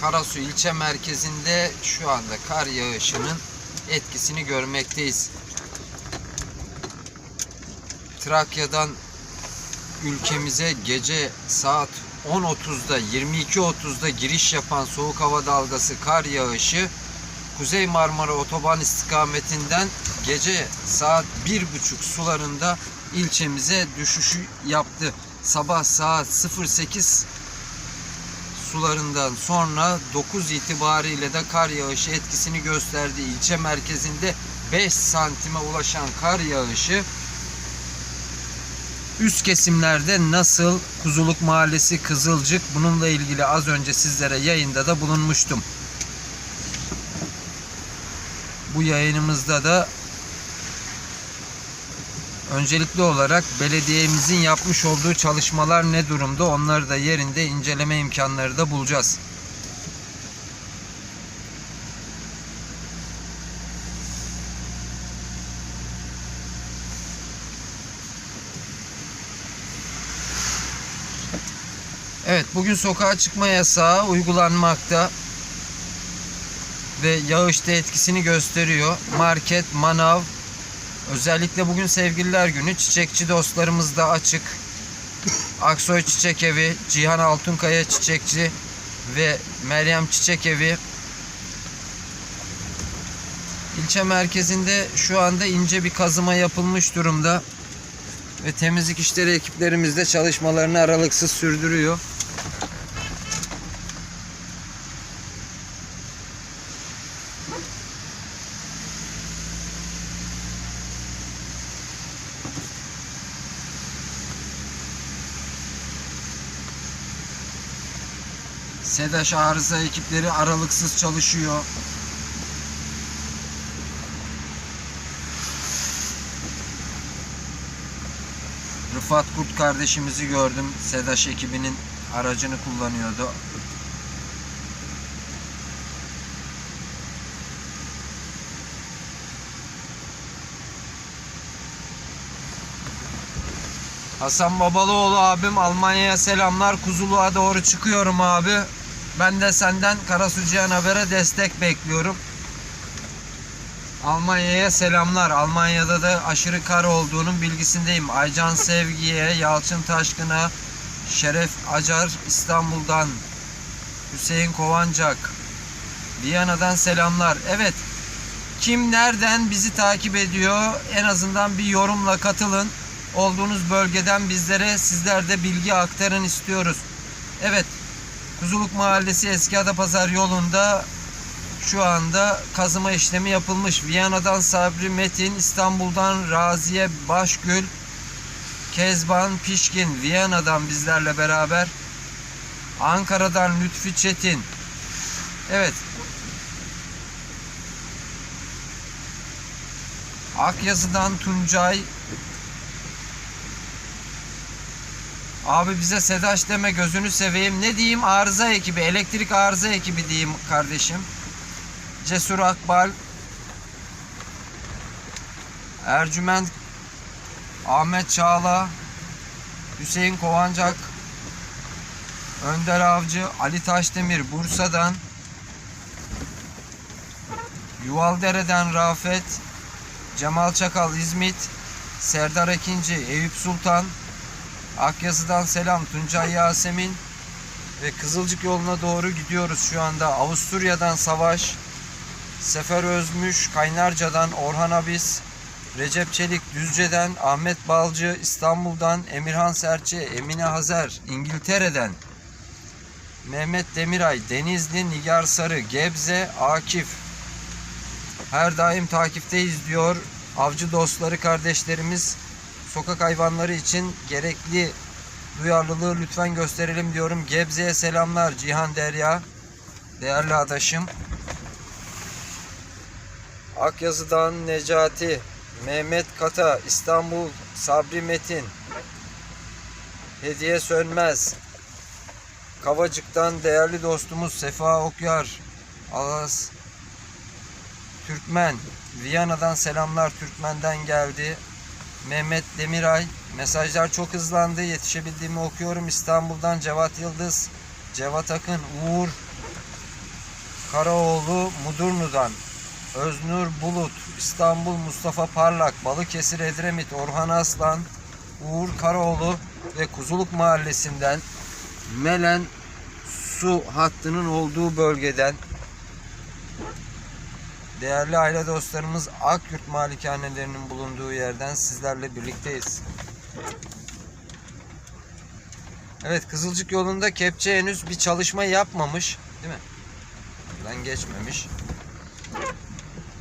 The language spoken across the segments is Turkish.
Karasu ilçe merkezinde şu anda kar yağışının etkisini görmekteyiz. Trakya'dan ülkemize gece saat 10.30'da 22.30'da giriş yapan soğuk hava dalgası kar yağışı Kuzey Marmara Otoban istikametinden gece saat 1.30 sularında ilçemize düşüşü yaptı. Sabah saat 08 sularından sonra 9 itibariyle de kar yağışı etkisini gösterdi. İlçe merkezinde 5 santime ulaşan kar yağışı üst kesimlerde nasıl Kuzuluk Mahallesi Kızılcık bununla ilgili az önce sizlere yayında da bulunmuştum. Bu yayınımızda da öncelikli olarak belediyemizin yapmış olduğu çalışmalar ne durumda onları da yerinde inceleme imkanları da bulacağız. Evet bugün sokağa çıkma yasağı uygulanmakta ve yağışta etkisini gösteriyor. Market, manav, özellikle bugün sevgililer günü çiçekçi dostlarımız da açık. Aksoy Çiçek Evi, Cihan Altunkaya Çiçekçi ve Meryem Çiçek Evi İlçe merkezinde şu anda ince bir kazıma yapılmış durumda ve temizlik işleri ekiplerimiz de çalışmalarını aralıksız sürdürüyor. SEDAŞ arıza ekipleri aralıksız çalışıyor. Rıfat Kurt kardeşimizi gördüm. SEDAŞ ekibinin aracını kullanıyordu. Hasan Babalıoğlu abim Almanya'ya selamlar. Kuzuluğa doğru çıkıyorum abi. Ben de senden Karasucihan Haber'e destek bekliyorum. Almanya'ya selamlar. Almanya'da da aşırı kar olduğunun bilgisindeyim. Aycan Sevgi'ye, Yalçın Taşkın'a, Şeref Acar İstanbul'dan, Hüseyin Kovancak, Viyana'dan selamlar. Evet, kim nereden bizi takip ediyor? En azından bir yorumla katılın. Olduğunuz bölgeden bizlere sizler de bilgi aktarın istiyoruz. Evet, Kuzuluk Mahallesi Eski Adapazar yolunda şu anda kazıma işlemi yapılmış. Viyana'dan Sabri Metin, İstanbul'dan Raziye Başgül, Kezban Pişkin, Viyana'dan bizlerle beraber. Ankara'dan Lütfi Çetin. Evet. Akyazı'dan Tuncay. Abi bize Sedaş deme gözünü seveyim. Ne diyeyim? Arıza ekibi, elektrik arıza ekibi diyeyim kardeşim. Cesur Akbal, Ercüment, Ahmet Çağla, Hüseyin Kovancak, Önder Avcı, Ali Taşdemir Bursa'dan, Yuvaldere'den Rafet, Cemal Çakal İzmit, Serdar Ekinci Eyüp Sultan, Akyazı'dan selam Tuncay Yasemin ve Kızılcık yoluna doğru gidiyoruz şu anda. Avusturya'dan Savaş, Sefer Özmüş, Kaynarca'dan Orhan Abis, Recep Çelik Düzce'den, Ahmet Balcı İstanbul'dan, Emirhan Serçe, Emine Hazer İngiltere'den, Mehmet Demiray, Denizli, Nigar Sarı, Gebze, Akif. Her daim takipteyiz diyor. Avcı dostları kardeşlerimiz sokak hayvanları için gerekli duyarlılığı lütfen gösterelim diyorum. Gebze'ye selamlar Cihan Derya. Değerli adaşım. Akyazı'dan Necati, Mehmet Kata, İstanbul, Sabri Metin, Hediye Sönmez, Kavacık'tan değerli dostumuz Sefa Okyar, Alas, Türkmen, Viyana'dan selamlar Türkmen'den geldi. Mehmet Demiray, mesajlar çok hızlandı, yetişebildiğimi okuyorum. İstanbul'dan Cevat Yıldız, Cevat Akın, Uğur, Karaoğlu Mudurnu'dan, Öznur Bulut, İstanbul Mustafa Parlak, Balıkesir Edremit, Orhan Aslan, Uğur Karaoğlu ve Kuzuluk Mahallesi'nden Melen su hattının olduğu bölgeden değerli aile dostlarımız Akyurt malikanelerinin bulunduğu yerden sizlerle birlikteyiz. Evet Kızılcık yolunda kepçe henüz bir çalışma yapmamış değil mi? Buradan geçmemiş.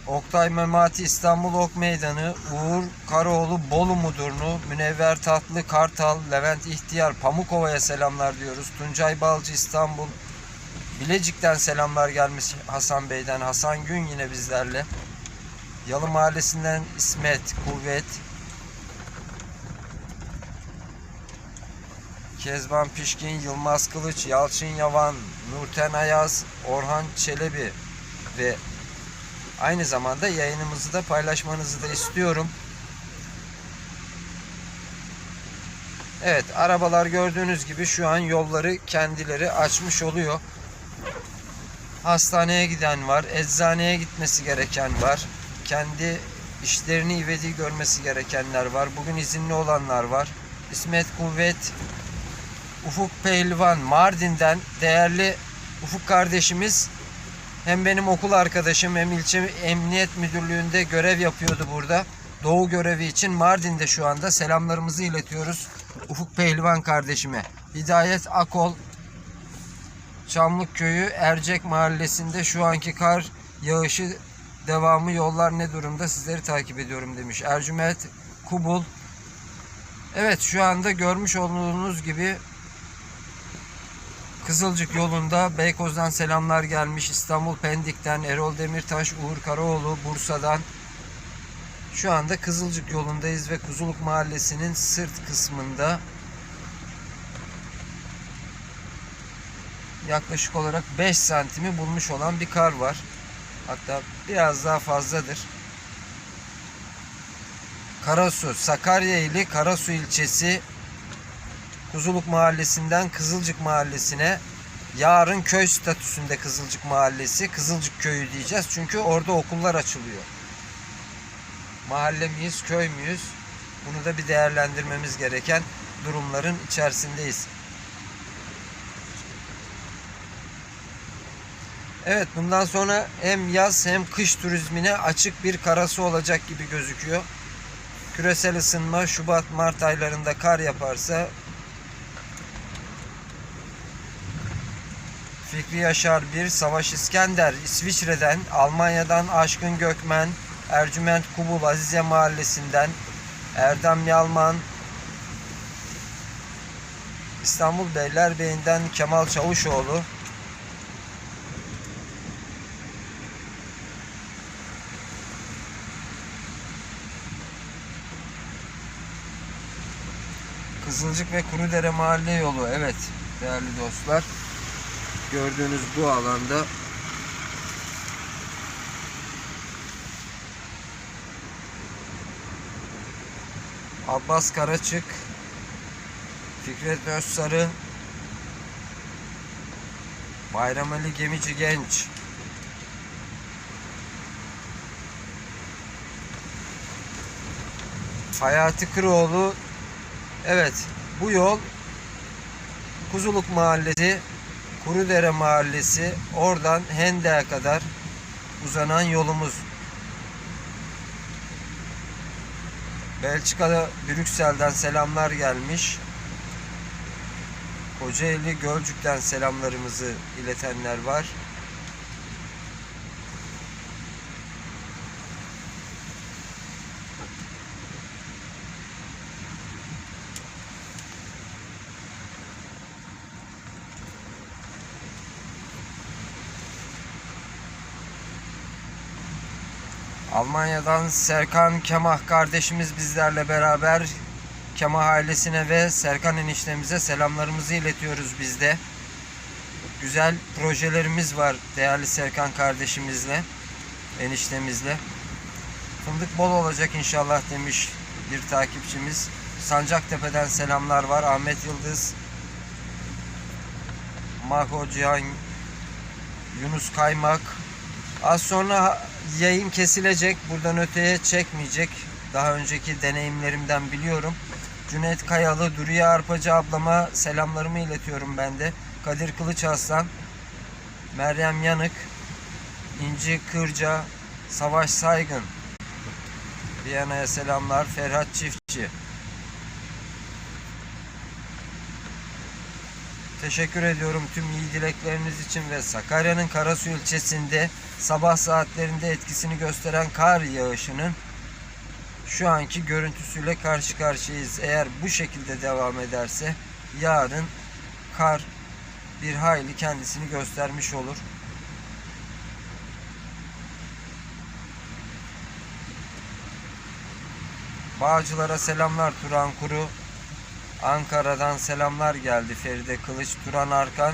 Oktay Memati İstanbul Ok Meydanı, Uğur Karaoğlu Bolu Mudurnu, Münevver Tatlı Kartal, Levent İhtiyar Pamukova'ya selamlar diyoruz. Tuncay Balcı İstanbul, Bilecik'ten selamlar gelmiş Hasan Bey'den. Hasan Gün yine bizlerle. Yalı Mahallesi'nden İsmet, Kuvvet. Kezban Pişkin, Yılmaz Kılıç, Yalçın Yavan, Nurten Ayaz, Orhan Çelebi ve aynı zamanda yayınımızı da paylaşmanızı da istiyorum. Evet, arabalar gördüğünüz gibi şu an yolları kendileri açmış oluyor. Hastaneye giden var, eczaneye gitmesi gereken var. Kendi işlerini ivedi görmesi gerekenler var. Bugün izinli olanlar var. İsmet Kuvvet, Ufuk Pehlivan Mardin'den değerli Ufuk kardeşimiz hem benim okul arkadaşım hem ilçe emniyet müdürlüğünde görev yapıyordu burada. Doğu görevi için Mardin'de şu anda selamlarımızı iletiyoruz. Ufuk Pehlivan kardeşime. Hidayet Akol Çamlık Köyü Ercek Mahallesi'nde şu anki kar yağışı devamı yollar ne durumda sizleri takip ediyorum demiş. Ercüment Kubul Evet şu anda görmüş olduğunuz gibi Kızılcık yolunda Beykoz'dan selamlar gelmiş. İstanbul Pendik'ten Erol Demirtaş, Uğur Karaoğlu, Bursa'dan. Şu anda Kızılcık yolundayız ve Kuzuluk Mahallesi'nin sırt kısmında yaklaşık olarak 5 santimi bulmuş olan bir kar var. Hatta biraz daha fazladır. Karasu, Sakarya ili Karasu ilçesi Kuzuluk Mahallesi'nden Kızılcık Mahallesi'ne yarın köy statüsünde Kızılcık Mahallesi, Kızılcık Köyü diyeceğiz. Çünkü orada okullar açılıyor. Mahalle miyiz, köy müyüz? Bunu da bir değerlendirmemiz gereken durumların içerisindeyiz. Evet bundan sonra hem yaz hem kış turizmine açık bir karası olacak gibi gözüküyor. Küresel ısınma Şubat-Mart aylarında kar yaparsa Fikri Yaşar 1, Savaş İskender, İsviçre'den, Almanya'dan Aşkın Gökmen, Ercüment Kubul, Azize Mahallesi'nden, Erdem Yalman, İstanbul Beylerbeyi'nden Kemal Çavuşoğlu, Kızılcık ve Kurudere Mahalle Yolu. Evet değerli dostlar. Gördüğünüz bu alanda Abbas Karaçık Fikret Özsarı Bayrameli Gemici Genç Hayati Kıroğlu Evet bu yol Kuzuluk Mahallesi Kurudere Mahallesi oradan Hende'ye kadar uzanan yolumuz. Belçika'da Brüksel'den selamlar gelmiş. Kocaeli Gölcük'ten selamlarımızı iletenler var. Almanya'dan Serkan Kemah kardeşimiz bizlerle beraber Kemah ailesine ve Serkan eniştemize selamlarımızı iletiyoruz biz de. Güzel projelerimiz var değerli Serkan kardeşimizle, eniştemizle. Fındık bol olacak inşallah demiş bir takipçimiz. Sancaktepe'den selamlar var. Ahmet Yıldız, Maho Cihan Yunus Kaymak. Az sonra yayın kesilecek. Buradan öteye çekmeyecek. Daha önceki deneyimlerimden biliyorum. Cüneyt Kayalı, Duriye Arpacı ablama selamlarımı iletiyorum ben de. Kadir Kılıç Aslan, Meryem Yanık, İnci Kırca, Savaş Saygın. Viyana'ya selamlar. Ferhat Çiftçi. Teşekkür ediyorum tüm iyi dilekleriniz için ve Sakarya'nın Karasu ilçesinde sabah saatlerinde etkisini gösteren kar yağışının şu anki görüntüsüyle karşı karşıyayız. Eğer bu şekilde devam ederse yarın kar bir hayli kendisini göstermiş olur. Bağcılara selamlar Turan Kuru. Ankara'dan selamlar geldi Feride Kılıç, Turan Arkan.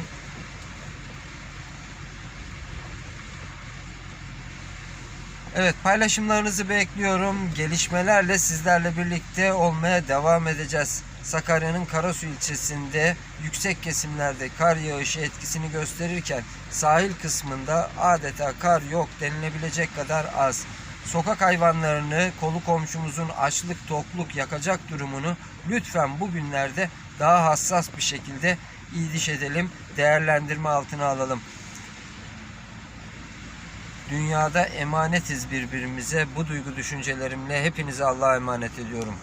Evet paylaşımlarınızı bekliyorum. Gelişmelerle sizlerle birlikte olmaya devam edeceğiz. Sakarya'nın Karasu ilçesinde yüksek kesimlerde kar yağışı etkisini gösterirken sahil kısmında adeta kar yok denilebilecek kadar az. Sokak hayvanlarını kolu komşumuzun açlık tokluk yakacak durumunu lütfen bugünlerde daha hassas bir şekilde iyiliş edelim, değerlendirme altına alalım. Dünyada emanetiz birbirimize. Bu duygu düşüncelerimle hepinize Allah'a emanet ediyorum.